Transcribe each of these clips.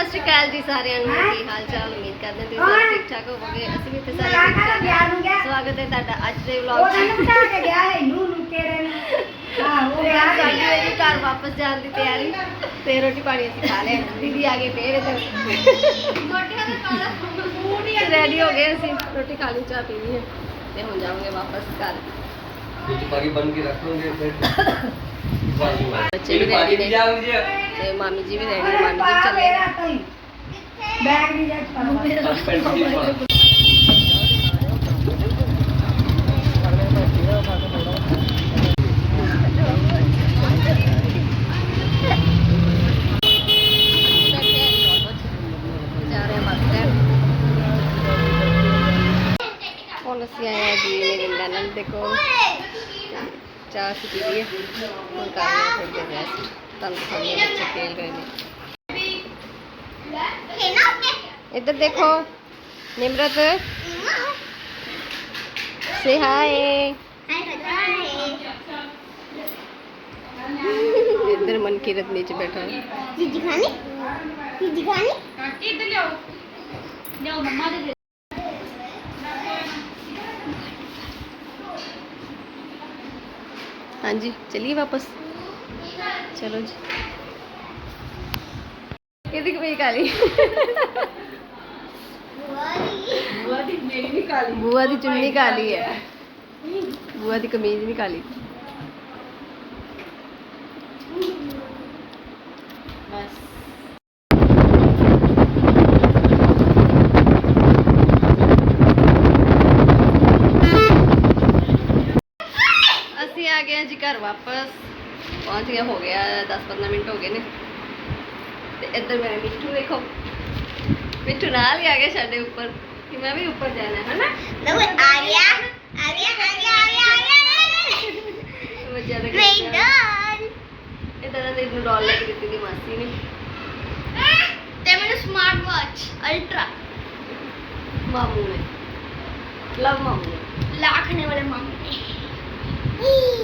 ਸਤਿ ਸ਼੍ਰੀ ਅਕਾਲ ਜੀ ਸਾਰਿਆਂ ਨੂੰ। ਕੀ ਹਾਲ ਚਾਲ? ਉਮੀਦ ਕਰਦੇ ਤੁਸੀਂ ਠੀਕ ਠਾਕ ਹੋਵੋਗੇ। ਅਸੀਂ ਵੀ ਤੇ ਸਾਰੇ ਹਾਂ। ਸਵਾਗਤ ਹੈ ਤੁਹਾਡਾ ਅੱਜ ਦੇ ਵਲੌਗ ਚ ਸਾਡੀ ਹੋਈ ਜੀ ਘਰ ਵਾਪਸ ਜਾਣ ਦੀ ਤਿਆਰੀ। ਤੇ ਰੋਟੀ ਪਾਣੀ ਅਸੀਂ ਖਾ ਲਿਆ। ਦੀਦੀ ਆ ਗਏ ਫੇਰ ਇੱਧਰ। ਰੈਡੀ ਹੋ ਗਏ ਅਸੀਂ। ਰੋਟੀ ਖਾ ਲਈ ਚਾਹ ਪੀਣੀ ਹੈ। ਤੇ ਹੁਣ ਜਾਵਾਂਗੇ ਵਾਪਸ ਘਰ। ਵਿੱਚ ਬਾਕੀ ਬਣ ਕੇ ਰੱਖ ਲਓਗੇ ਫਿਰ। వచ్చేవి రెడీ మమ్మీ జీవి రెడీ మమ్మీ జీవి చల్లే कौन सी आया जी मेरे ननद देखो ਚਾਹ ਸੀ ਪੀ ਲਈ। ਹੁਣ ਕਰ ਹਾਂ ਥੋੜੀ ਦੇਰ ਰੈਸਟ ਤੁਹਾਨੂੰ ਦਿਖਾਉਂਦੇ ਹਾਂ ਬੱਚੇ ਖੇਲ ਰਹੇ ਨੇ। ਇੱਧਰ ਦੇਖੋ ਨਿਮਰਤ। ਸੇ ਹਾਏ ਇੱਧਰ ਮਨਕੀਰਤ ਨੀਚੇ ਬੈਠਾ ਹੈ। ਚੀਜ਼ੀ ਖਾਣੀ ਚੀਜ਼ੀ ਖਾਣੀ ਹਾਂਜੀ ਚਲਿਏ ਵਾਪਸ। ਚਲੋ ਜੀ। ਇਹਦੀ ਕੋਈ ਕਾਲੀ। ਬੁਆ ਦੀ ਮੇਰੀ ਨਹੀਂ ਕਾਲੀ। ਬੁਆ ਦੀ ਚੁੰਨੀ ਕਾਲੀ ਹੈ। ਬੁਆ ਦੀ ਕਮੀਜ਼ ਨਹੀਂ ਕਾਲੀ। ਬਸ। ਘਰ ਵਾਪਸ ਪਹੁੰਚ ਗਿਆ ਹੋ ਗਿਆ 10-15 ਮਿੰਟ ਹੋ ਗਏ ਨੇ ਤੇ ਇੱਧਰ ਮੇਰਾ ਮਿੱਠੂ ਦੇਖੋ ਮਿੱਠੂ ਨਾਲ ਹੀ ਆ ਗਿਆ ਸਾਡੇ ਉੱਪਰ ਕਿ ਮੈਂ ਵੀ ਉੱਪਰ ਜਾਣਾ ਹੈ ਨਾ ਲਓ ਆ ਗਿਆ ਆ ਗਿਆ ਆ ਗਿਆ ਆ ਗਿਆ ਆ ਗਿਆ ਬੱਚਿਆਂ ਦੇ ਮੈਡਨ ਇਦਾਂ ਦਾ ਇਹਨੂੰ ਡਾਲ ਲੈ ਕੇ ਦਿੱਤੀ ਦੀ ਮਾਸੀ ਨੇ ਤੇ ਮੈਨੂੰ ਸਮਾਰਟ ਵਾਚ ਅਲਟਰਾ ਮਾਮੂ ਨੇ ਲਵ ਮਾਮੂ ਨੇ ਲਾਖਣੇ ਵਾਲੇ ਮਾਮੂ ਨੇ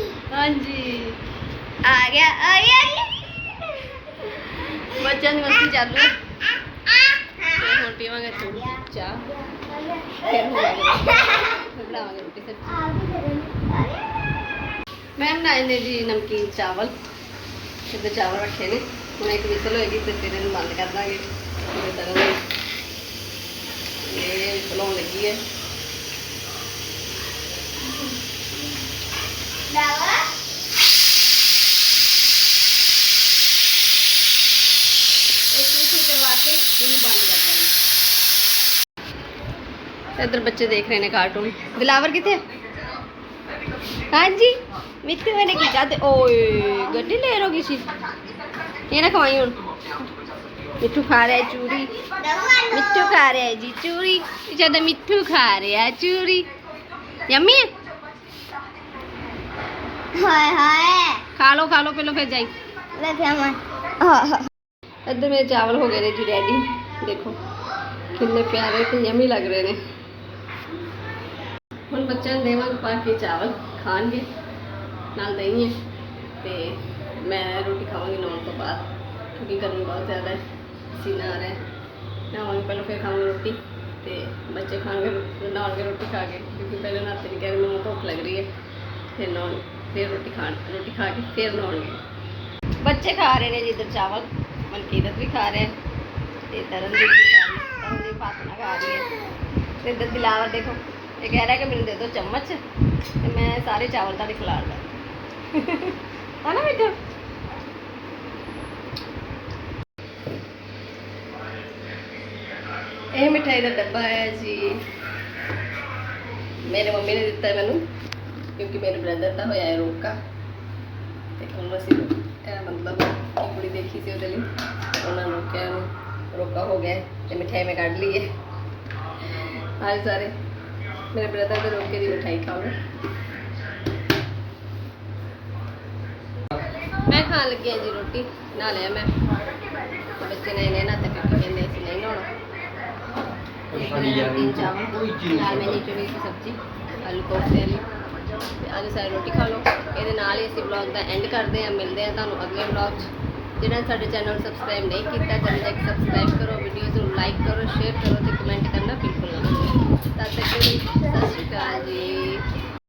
ਹਾਂਜੀ। ਆ ਗਿਆ ਆ ਗਿਆ। ਬੱਚਿਆਂ ਦੀ ਮਸਤੀ ਚਾਲੂ ਹੈ। ਤੇ ਹੁਣ ਪੀਵਾਂਗੇ ਥੋੜੀ ਚਾਹ। ਫਿਰ ਹੋਵਾਂਗੇ ਫਿਰ ਬਣਾਵਾਂਗੇ ਰੋਟੀ ਸਬਜ਼ੀ ਮੈਂ ਬਣਾਏ ਨੇ ਜੀ ਨਮਕੀਨ ਚਾਵਲ। ਸਿੱਧੇ ਚਾਵਲ ਰੱਖੇ ਨੇ। ਹੁਣ ਇੱਕ ਵਿਸਲ ਹੋਏਗੀ ਤੇ ਫਿਰ ਇਹਨੂੰ ਬੰਦ ਕਰ ਦਾਂਗੇ। ਇਹ ਬਣਾਉਣ ਲੱਗੀ ਹੈ ਲਾਵਾ ਇੱਕ ਵਿਸਲ ਕਰਵਾ ਕੇ ਇਹਨੂੰ ਬੰਦ ਕਰ ਇੱਧਰ ਬੱਚੇ ਦੇਖ ਰਹੇ ਨੇ ਕਾਰਟੂਨ ਦਿਲਾਵਰ ਕਿੱਥੇ ਹੈ? ਹਾਂਜੀ ਮਿੱਠੂ ਮੈਨੇ ਕੀ ਕਹਤੇ ਓਏ ਗੱਡੀ ਲੈ ਰੋਗੀ ਸੀ। ਇਹ ਨਾ ਖਵਾਈ ਹੁਣ। ਮਿੱਠੂ ਖਾ ਰਿਹਾ ਚੂਰੀ। ਮਿੱਠੂ ਖਾ ਰਿਹਾ ਜੀ ਚੂਰੀ। ਜਦ ਮਿੱਠੂ ਖਾ ਰਿਹਾ ਚੂਰੀ। ਯੰਮੀ? ਹਾਏ ਹਾਏ। ਖਾ ਲਓ ਖਾ ਲਓ ਪਹਿਲਾਂ ਫਿਰ ਜਾਈ। ਲੈ ਕੇ ਆਵਾਂ। ਇੱਧਰ ਮੇਰੇ ਚਾਵਲ ਹੋ ਗਏ ਨੇ ਜੀ ਰੈਡੀ ਦੇਖੋ ਕਿੰਨੇ ਪਿਆਰੇ ਤੇ ਯਮੀ ਲੱਗ ਰਹੇ ਨੇ। ਹੁਣ ਬੱਚਿਆਂ ਨੂੰ ਦੇਵਾਂਗੇ ਪਾ ਕੇ ਚਾਵਲ, ਖਾਣਗੇ, ਨਾਲ ਦਹੀਂ ਹੈ ਤੇ ਮੈਂ ਰੋਟੀ ਖਾਵਾਂਗੀ ਨੌਣ ਤੋਂ ਬਾਅਦ, ਕਿਉਂਕਿ ਗਰਮੀ ਬਹੁਤ ਜ਼ਿਆਦਾ ਹੈ, ਪਸੀਨਾ ਆ ਰਿਹਾ ਹੈ। ਨਹਾਵਾਂਗੇ ਪਹਿਲਾਂ ਫਿਰ ਖਾਵਾਂਗੇ ਰੋਟੀ ਤੇ ਬੱਚੇ ਖਾਣਗੇ, ਨਹਾਉਣਗੇ ਰੋਟੀ ਖਾ ਕੇ, ਕਿਉਂਕਿ ਪਹਿਲਾਂ ਨਾਤੇ ਨਹੀਂ ਕਹਿੰਦੇ ਮੈਨੂੰ ਭੁੱਖ ਲੱਗ ਰਹੀ ਹੈ, ਫਿਰ ਨਹਾਉਣ, ਫਿਰ ਰੋਟੀ ਖਾਣ, ਰੋਟੀ ਖਾ ਕੇ ਫਿਰ ਨਹਾਉਣਗੇ। ਬੱਚੇ ਖਾ ਰਹੇ ਨੇ ਜਿੱਧਰ ਚਾਵਲ ਮਨਕੀਰਤ ਵੀ ਖਾ ਰਿਹਾ ਹੈ ਤਰਨ ਦੀ ਵੀ ਖਾ ਰਹੀ ਹੈ ਤਰਨਦੀਪ ਹੱਥ ਨਾਲ ਖਾ ਰਹੀ ਹੈ। ਤੇ ਇੱਧਰ ਦਿਲਾਵਰ ਦੇਖੋ। ਇਹ ਕਹਿ ਰਿਹਾ ਕਿ ਮੈਨੂੰ ਦੇ ਦਿਓ ਚਮਚ ਤੇ ਮੈਂ ਸਾਰੇ ਚਾਵਲ ਤੁਹਾਡੇ ਖਿਲਾ ਦਾਂ। ਹਨਾ ਮਿੱਠੂ? ਇਹ ਮਿਠਾਈ ਦਾ ਡੱਬਾ ਹੈ ਜੀ। ਮੇਰੇ ਮੰਮੀ ਨੇ ਦਿੱਤਾ ਮੈਨੂੰ, ਕਿਉਂਕਿ ਮੇਰੇ ਬ੍ਰਦਰ ਦਾ ਹੋਇਆ ਹੈ ਰੋਕਾ। ਤੇ ਹੁਣ ਅਸੀਂ ਇਹ ਮਤਲਬ ਕਿ ਕੁੜੀ ਦੇਖੀ ਸੀ ਉਹਦੇ ਲਈ ਉਹਨਾਂ ਨੂੰ ਕਿਹਾ ਉਹਨੂੰ ਰੋਕਾ ਹੋ ਗਿਆ ਤੇ ਮਿਠਾਈ ਮੈਂ ਕੱਢ ਲਈ ਹੈ। ਹਾਲ ਸਾਰੇ। ਮੇਰੇ ਬ੍ਰਦਰ ਦੇ ਰੋਕੇ ਦੀ ਮਿਠਾਈ ਖਾਓ ਮੈਂ ਖਾਣ ਲੱਗੀ ਹਾਂ ਜੀ ਰੋਟੀ ਨਾ ਲਿਆ ਮੈਂ ਤੇ ਬੱਚੇ ਨੇ ਇਹਨੇ ਨਾ ਤੇ ਕਿਉਂਕਿ ਕਹਿੰਦੇ ਅਸੀਂ ਨਹੀਂ ਨਹਾਉਣਾ ਸਾਡੀ ਯਾਰ तीन चावल ਕੋਈ ਚੀਜ਼ ਨਾਲ ਮੈਂ ਨੀਚੇ ਵੀ ਸਬਜ਼ੀ ਆਲੂ ਕੋਫਤੇ ਵਾਲੀ ਤੇ ਅੱਜ ਸਾਰੇ ਰੋਟੀ ਖਾ ਲਓ ਇਹਦੇ ਨਾਲ ਹੀ ਅਸੀਂ ਵਲੌਗ ਦਾ ਐਂਡ ਕਰਦੇ ਹਾਂ ਮਿਲਦੇ ਹਾਂ ਤੁਹਾਨੂੰ ਅਗਲੇ ਵਲੌਗ 'ਚ ਜਿਹੜਾ ਸਾਡੇ ਚੈਨਲ ਸਬਸਕ੍ਰਾਈਬ ਨਹੀਂ ਕੀਤਾ, ਜਲਦੀ ਤੱਕ ਸਬਸਕ੍ਰਾਈਬ ਕਰੋ ਵੀਡੀਓਜ਼ ਨੂੰ ਲਾਈਕ ਕਰੋ ਸ਼ੇਅਰ ਕਰੋ ਤੇ ਕਮੈਂਟ ਕਰਨਾ ਬਿਲਕੁਲ ਨਾ ਭੁੱਲੋ ਤਦ ਤੱਕ ਸਤਿ ਸ਼੍ਰੀ ਅਕਾਲ ਜੀ।